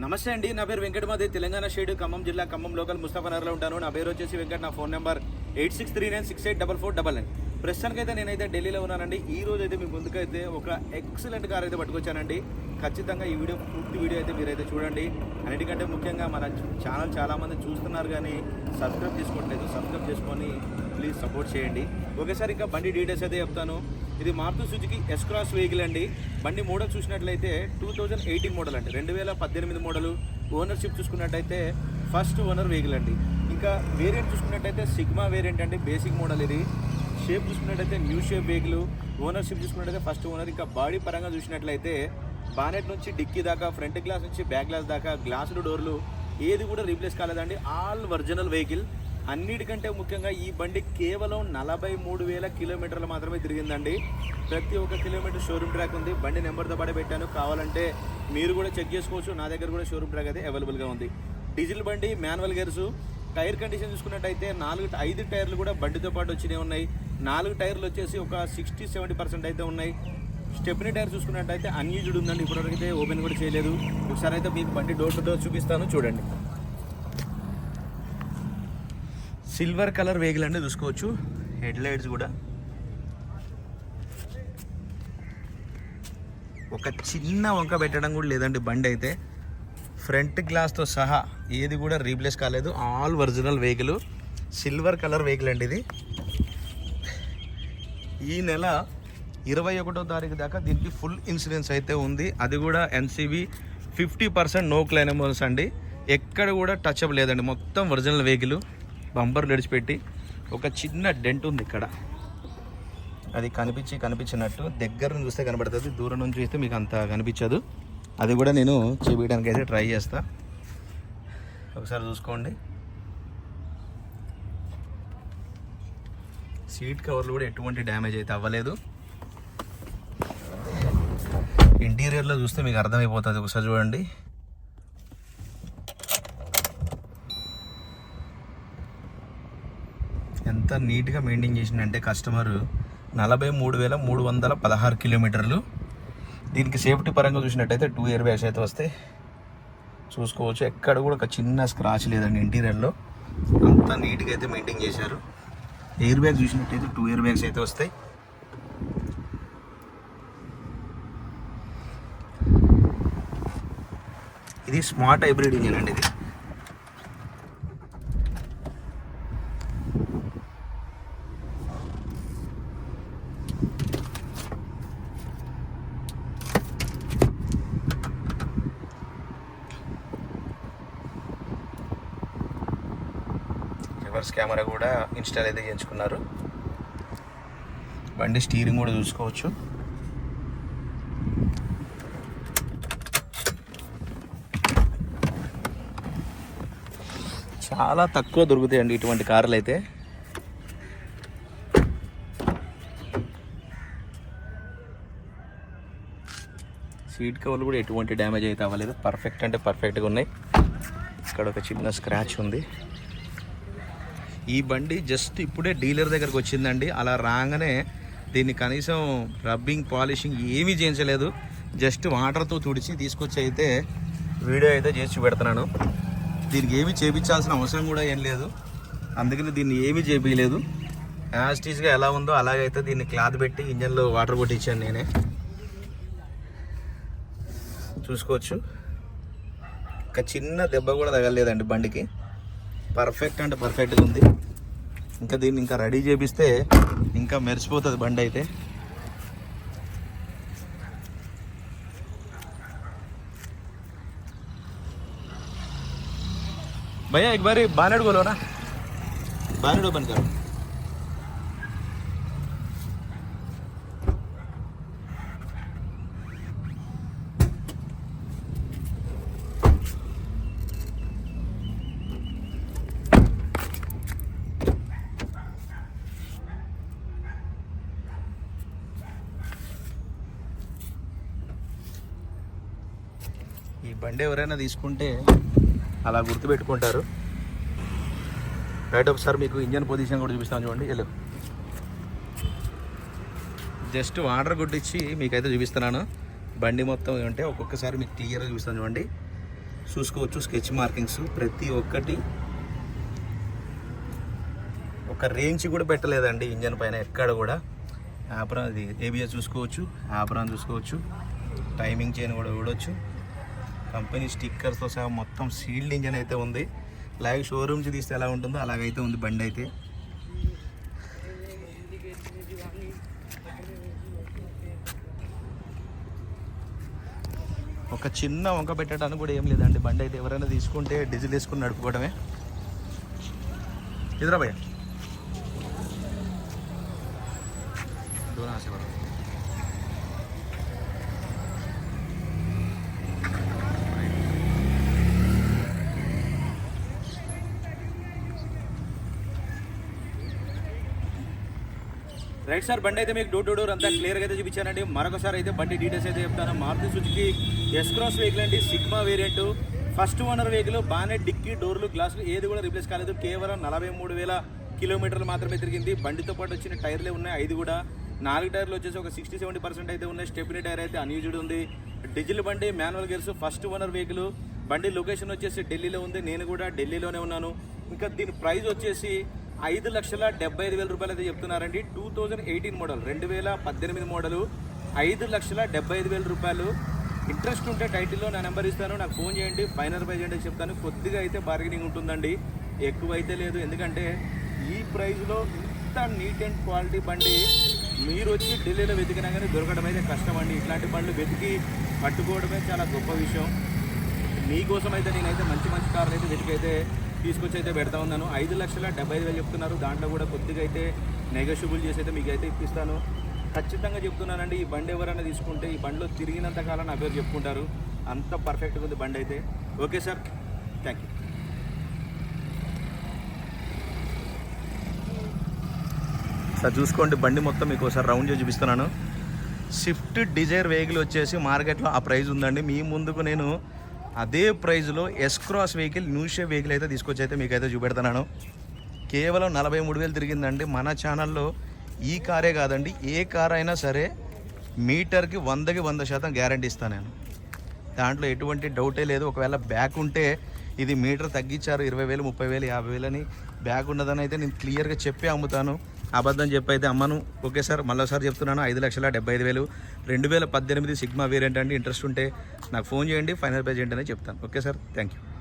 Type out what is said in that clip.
నమస్తే అండి నా పేరు వెంకటమాది తెలంగాణ షేడ్ ఖమ్మం జిల్లా ఖమ్మం లోకల్ ముస్తాఫనగర్లో ఉంటాను. నా పేరు వచ్చేసి వెంకట్ నా phone number eight six three nine six eight double four double nine. ప్రస్తుతానికైతే నేనైతే ఢిల్లీలో ఉన్నానండి. ఈ రోజు అయితే మీ ముందుకైతే ఒక ఎక్సలెంట్ కార్ అయితే పట్టుకొచ్చానండి. ఖచ్చితంగా ఈ వీడియో పూర్తి వీడియో అయితే మీరైతే చూడండి. అన్నిటికంటే ముఖ్యంగా మన ఛానల్ చాలామంది చూస్తున్నారు కానీ సబ్స్క్రైబ్ చేసుకోవట్లేదు. సబ్స్క్రైబ్ చేసుకొని ప్లీజ్ సపోర్ట్ చేయండి. ఒకేసారి ఇంకా బండి డీటెయిల్స్ అయితే చెప్తాను. ఇది Maruti Suzuki S cross vehicle అండి. బండి మోడల్ చూసినట్లయితే టూ థౌజండ్ ఎయిటీన్ మోడల్ అండి. రెండు వేల పద్దెనిమిది మోడల్ ఓనర్షిప్ చూసుకున్నట్టయితే ఫస్ట్ ఓనర్ వెహికల్ అండి. ఇంకా వేరియంట్ చూసుకున్నట్టయితే సిగ్మా వేరియంట్ అండి. బేసిక్ మోడల్ ఇది. షేప్ చూసుకున్నట్టయితే న్యూ షేప్ వెహికల్ ఓనర్షిప్ చూసుకున్నట్టయితే ఫస్ట్ ఓనర్ ఇంకా బాడీ పరంగా చూసినట్లయితే బానెట్ నుంచి డిక్కీ దాకా ఫ్రంట్ గ్లాస్ నుంచి బ్యాక్ గ్లాస్ దాకా గ్లాసులు డోర్లు ఏది కూడా రీప్లేస్ కాలేదండి. ఆల్ ఒరిజినల్ వెహికల్ అన్నిటికంటే ముఖ్యంగా ఈ బండి కేవలం నలభై మూడు వేల కిలోమీటర్లు మాత్రమే తిరిగిందండి. ప్రతి ఒక్క కిలోమీటర్ షోరూమ్ ట్రాక్ ఉంది. బండి నెంబర్తో పాటు పెట్టాను. కావాలంటే మీరు కూడా చెక్ చేసుకోవచ్చు. నా దగ్గర కూడా షోరూమ్ ట్రాక్ అయితే అవైలబుల్గా ఉంది. డీజిల్ బండి మాన్యువల్ గేర్స్ టైర్ కండిషన్ చూసుకున్నట్టయితే నాలుగు ఐదు టైర్లు కూడా బండితో పాటు వచ్చినాయి ఉన్నాయి. నాలుగు టైర్లు వచ్చేసి ఒక సిక్స్టీ సెవెంటీ పర్సెంట్ అయితే ఉన్నాయి. స్టెప్నీ టైర్ చూసుకున్నట్టయితే అన్యూజ్డ్ ఉందండి. ఇప్పటివరకు అయితే ఓపెన్ కూడా చేయలేదు. ఒకసారి అయితే మీకు బండి డోర్ టు డోర్ చూపిస్తాను. చూడండి. సిల్వర్ కలర్ వెహికల్ అండి చూసుకోవచ్చు. హెడ్ లైట్స్ కూడా. ఒక చిన్న వంక పెట్టడం కూడా లేదండి బండి అయితే. ఫ్రంట్ గ్లాస్తో సహా ఏది కూడా రీప్లేస్ కాలేదు. All original vehicle silver colour vehicle అండి ఇది. ఈ నెల ఇరవై ఒకటో తారీఖు దాకా దీనికి ఫుల్ ఇన్సూరెన్స్ అయితే ఉంది. అది కూడా ఎన్సీబీ ఫిఫ్టీ పర్సెంట్ నో క్లైనమోల్స్ అండి. ఎక్కడ కూడా టచ్ అప్ లేదండి. మొత్తం ఒరిజినల్ వెహికల్ బంపర్ విడిచిపెట్టి ఒక చిన్న డెంట్ ఉంది ఇక్కడ. అది కనిపించి కనిపించినట్టు దగ్గర నుంచి చూస్తే కనబడుతుంది దూరం నుంచి చూస్తే మీకు అంత కనిపించదు. అది కూడా నేను చూపించడానికి అయితే ట్రై చేస్తా. ఒకసారి చూసుకోండి. సీట్ కవర్లు కూడా ఎటువంటి డ్యామేజ్ అయితే అవ్వలేదు. ఇంటీరియర్లో చూస్తే మీకు అర్థమైపోతుంది. ఒకసారి చూడండి. ఎంత నీట్గా మెయింటైన్ చేసిందంటే కస్టమర్ నలభై మూడు వేల మూడు వందల పదహారు కిలోమీటర్లు. దీనికి సేఫ్టీ పరంగా చూసినట్టయితే టూ ఇయర్ బ్యాగ్స్ అయితే వస్తాయి చూసుకోవచ్చు. ఎక్కడ కూడా ఒక చిన్న స్క్రాచ్ లేదండి ఇంటీరియర్లో. అంత నీట్గా అయితే మెయింటైన్ చేశారు. ఎయిర్ బ్యాగ్ చూసినట్టయితే టూ ఇయర్ బ్యాగ్స్ అయితే వస్తాయి. ఇది స్మార్ట్ హైబ్రిడ్ ఇంజిన్ అండి ఇది. రివర్స్ కెమెరా కూడా ఇన్స్టాల్ అయితే చేయించుకున్నారు. బండి స్టీరింగ్ కూడా చూసుకోవచ్చు. చాలా తక్కువ దొరుకుతాయండి ఇటువంటి కార్లు అయితే. సీట్ కవర్లు కూడా ఎటువంటి డ్యామేజ్ అయితే అవ్వలేదు. పర్ఫెక్ట్ అంటే పర్ఫెక్ట్గా ఉన్నాయి. ఇక్కడ ఒక చిన్న స్క్రాచ్ ఉంది. ఈ బండి జస్ట్ ఇప్పుడే డీలర్ దగ్గరకు వచ్చిందండి. అలా రాగానే దీన్ని కనీసం రబ్బింగ్ పాలిషింగ్ ఏమీ చేయించలేదు. జస్ట్ వాటర్తో తుడిచి తీసుకొచ్చి అయితే వీడియో అయితే చేసి పెడుతున్నాను దీనికి ఏమీ చేపించాల్సిన అవసరం కూడా ఏం లేదు. అందుకని దీన్ని ఏమీ చేపించలేదు. యాస్టీస్గా ఎలా ఉందో అలాగైతే దీన్ని క్లాత్ పెట్టి ఇంజన్లో వాటర్ కొట్టించాను నేనే. చూసుకోవచ్చు. ఒక చిన్న దెబ్బ కూడా తగలేదండి బండికి. పర్ఫెక్ట్ అంటే పర్ఫెక్ట్గా ఉంది. ఇంకా దీన్ని ఇంకా రెడీ చేపిస్తే ఇంకా మెరిసిపోతుంది బండి అయితే भैया एक बार बानेट खोलो ना बानेट ओपन करो ఈ బండి ఎవరైనా తీసుకుంటే అలా గుర్తుపెట్టుకుంటారు. రైట్ ఒకసారి మీకు ఇంజన్ పొజిషన్ కూడా చూపిస్తాను చూడండి. వెళ్ళు జస్ట్ వాటర్ గుడ్డిచ్చి మీకైతే చూపిస్తున్నాను. బండి మొత్తం ఏమంటే ఒక్కొక్కసారి మీకు క్లియర్గా చూపిస్తాను చూడండి. చూసుకోవచ్చు స్కెచ్ మార్కింగ్స్ ప్రతి ఒక్కటి. ఒక రేంజ్ కూడా పెట్టలేదండి ఇంజన్ పైన ఎక్కడ కూడా. ఆపరాన్ ఏబిఎస్ చూసుకోవచ్చు ఆపరాన్ చూసుకోవచ్చు టైమింగ్ చైన్ కూడా చూడవచ్చు కంపెనీ స్టిక్కర్స్తో సహా మొత్తం సీల్డ్ ఇంజన్ అయితే ఉంది. లైవ్ షోరూమ్స్ తీస్తే ఎలా ఉంటుందో అలాగైతే ఉంది బండి అయితే. ఒక చిన్న వంక పెట్టడానికి కూడా ఏం లేదండి. బండి అయితే ఎవరైనా తీసుకుంటే డీజిల్ వేసుకుని నడుపుకోవడమే. ఇదిరా భయ్య. దూరం ఆశపడ రైట్ సార్ బండి అయితే మీకు డోర్ టు డోర్ అంతా క్లియర్గా అయితే చూపించానండి. మరొకసారి అయితే బండి డీటెయిల్స్ అయితే చెప్తాను. Maruti Suzuki S cross vehicle అండి sigma variant first owner vehicle బాగానే డిక్కీ డోర్లు గ్లాసులు ఏది కూడా రిప్లేస్ కాలేదు. కేవలం నలభై మూడు వేల కిలోమీటర్లు మాత్రమే తిరిగింది. బండితో పాటు వచ్చిన టైర్లే ఉన్నాయి ఐదు కూడా. నాలుగు టైర్లు వచ్చేసి ఒక సిక్స్టీ సెవెంటీ పర్సెంట్ అయితే ఉన్నాయి. స్టెప్ని టైర్ అయితే అన్యూజ్డ్ ఉంది. డీజిల్ బండి manual gears first owner vehicle బండి లొకేషన్ వచ్చేసి ఢిల్లీలో ఉంది. నేను కూడా ఢిల్లీలోనే ఉన్నాను. ఇంకా దీని ప్రైస్ వచ్చేసి ఐదు లక్షల డెబ్బై ఐదు వేల రూపాయలు అయితే చెప్తున్నారండి. టూ థౌజండ్ ఎయిటీన్ మోడల్ రెండు వేల పద్దెనిమిది మోడలు. ఐదు లక్షల డెబ్బై ఐదు వేల రూపాయలు. ఇంట్రెస్ట్ ఉంటే టైటిల్లో నా నెంబర్ ఇస్తాను నాకు ఫోన్ చేయండి ఫైనల్ ప్రైజ్ అంటే చెప్తాను. కొద్దిగా అయితే బార్గెనింగ్ ఉంటుందండి. ఎక్కువ అయితే లేదు. ఎందుకంటే ఈ ప్రైస్లో ఇంత నీట్ అండ్ క్వాలిటీ బండి మీరు వచ్చి ఢిల్లీలో వెతికినా కానీ దొరకడం అయితే కష్టం అండి. ఇట్లాంటి బండ్లు వెతికి పట్టుకోవడమే చాలా గొప్ప విషయం. మీకోసం అయితే నేనైతే మంచి మంచి కార్లు అయితే వెతికైతే తీసుకొచ్చి అయితే పెడతా ఉన్నాను. ఐదు లక్షల డెబ్బై ఐదు వేలు చెప్తున్నారు. దాంట్లో కూడా కొద్దిగా అయితే నెగోషియబుల్ చేసి అయితే మీకు అయితే ఇప్పిస్తాను. ఖచ్చితంగా చెప్తున్నానండి ఈ బండి ఎవరైనా తీసుకుంటే ఈ బండిలో తిరిగినంత కాలం నా పేరు చెప్పుకుంటారు. అంత పర్ఫెక్ట్గా ఉంది బండి అయితే. Okay sir. Thank you sir చూసుకోండి బండి మొత్తం మీకు ఒకసారి రౌండ్ చేసి చూపిస్తున్నాను. స్విఫ్ట్ డిజైర్ వెహికల్ వచ్చేసి మార్కెట్లో ఆ ప్రైస్ ఉందండి. మీ ముందుకు నేను అదే ప్రైస్లో S cross vehicle new vehicle అయితే తీసుకొచ్చి అయితే మీకు అయితే చూపెడుతున్నాను. కేవలం నలభై మూడు వేలు తిరిగిందండి. మన ఛానల్లో ఈ కారే కాదండి. ఏ కార్ అయినా సరే మీటర్కి వందకి వంద శాతం గ్యారంటీ ఇస్తాను నేను. దాంట్లో ఎటువంటి డౌటే లేదు. ఒకవేళ బ్యాక్ ఉంటే ఇది మీటర్ తగ్గించారు ఇరవై వేలు ముప్పై వేలు యాభై వేలని బ్యాగ్ ఉన్నదని అయితే నేను క్లియర్గా చెప్పి అమ్ముతాను. అబద్ధం చెప్పి అయితే అమ్మను. ఓకే సార్ మళ్ళీసారి చెప్తున్నాను. ఐదు లక్షల డెబ్బై ఐదు వేలు. రెండు వేల పద్దెనిమిది సిగ్మా వేరియంట్ అండి. ఇంట్రెస్ట్ ఉంటే నాకు ఫోన్ చేయండి ఫైనల్ పే చేయండి అని చెప్తాను. Okay sir thank you